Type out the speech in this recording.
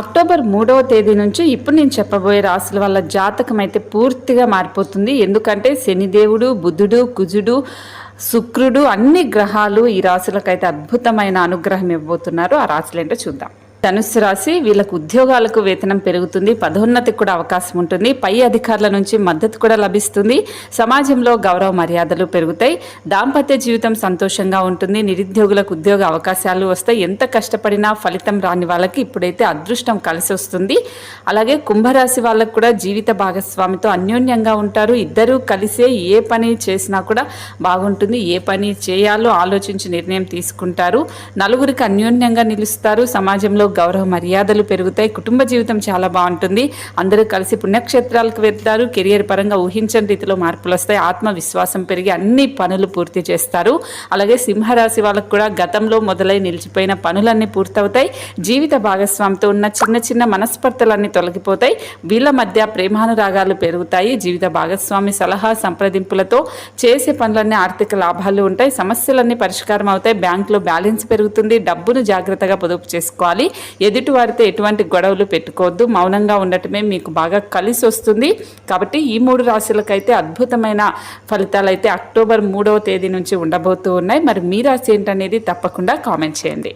October మూడవ తేదీ నుంచి ఇప్పుడు నేను చెప్పబోయే రాశుల వల్ల జాతకం అయితే పూర్తిగా మారిపోతుంది. ఎందుకంటే శనిదేవుడు బుధుడు కుజుడు శుక్రుడు అన్ని గ్రహాలు ఈ రాశులకైతే అద్భుతమైన అనుగ్రహం ఇవ్వబోతున్నారు. ఆ రాశులు ఏంటో చూద్దాం. ధనుస్సు రాశి వీళ్ళకు ఉద్యోగాలకు వేతనం పెరుగుతుంది పదోన్నతికి కూడా అవకాశం ఉంటుంది పై అధికారుల నుంచి మద్దతు కూడా లభిస్తుంది సమాజంలో గౌరవ మర్యాదలు పెరుగుతాయి దాంపత్య జీవితం సంతోషంగా ఉంటుంది నిరుద్యోగులకు ఉద్యోగ అవకాశాలు వస్తాయి ఎంత కష్టపడినా ఫలితం రాని వాళ్ళకి ఇప్పుడైతే అదృష్టం కలిసి వస్తుంది. అలాగే కుంభరాశి వాళ్ళకు కూడా జీవిత భాగస్వామితో అన్యోన్యంగా ఉంటారు ఇద్దరూ కలిసే ఏ పని చేసినా కూడా బాగుంటుంది ఏ పని చేయాలో ఆలోచించి నిర్ణయం తీసుకుంటారు నలుగురికి అన్యోన్యంగా నిలుస్తారు సమాజంలో గౌరవ మర్యాదలు పెరుగుతాయి. కుటుంబ జీవితం చాలా బాగుంటుంది. అందరూ కలిసి పుణ్యక్షేత్రాలకు వెళ్తారు. కెరియర్ పరంగా ఊహించని రీతిలో మార్పులు వస్తాయి. ఆత్మవిశ్వాసం పెరిగి అన్ని పనులు పూర్తి చేస్తారు. అలాగే సింహరాశి వాళ్ళకు కూడా గతంలో మొదలై నిలిచిపోయిన పనులన్నీ పూర్తవుతాయి. జీవిత భాగస్వామితో ఉన్న చిన్న చిన్న మనస్పర్ధలన్నీ తొలగిపోతాయి. వీళ్ళ మధ్య ప్రేమానురాగాలు పెరుగుతాయి. జీవిత భాగస్వామి సలహా సంప్రదింపులతో చేసే పనులన్నీ ఆర్థిక లాభాలు ఉంటాయి. సమస్యలన్నీ పరిష్కారం అవుతాయి. బ్యాంకులో బ్యాలెన్స్ పెరుగుతుంది. డబ్బును జాగ్రత్తగా పొదుపు చేసుకోవాలి. ఎదుటి వారితో ఎటువంటి గొడవలు పెట్టుకోవద్దు. మౌనంగా ఉండటమే మీకు బాగా కలిసి వస్తుంది కాబట్టి ఈ మూడు రాశులకైతే అద్భుతమైన ఫలితాలు అయితే అక్టోబర్ మూడవ తేదీ నుంచి ఉండబోతూ ఉన్నాయి. మరి మీ రాశి ఏంటనేది తప్పకుండా కామెంట్ చేయండి.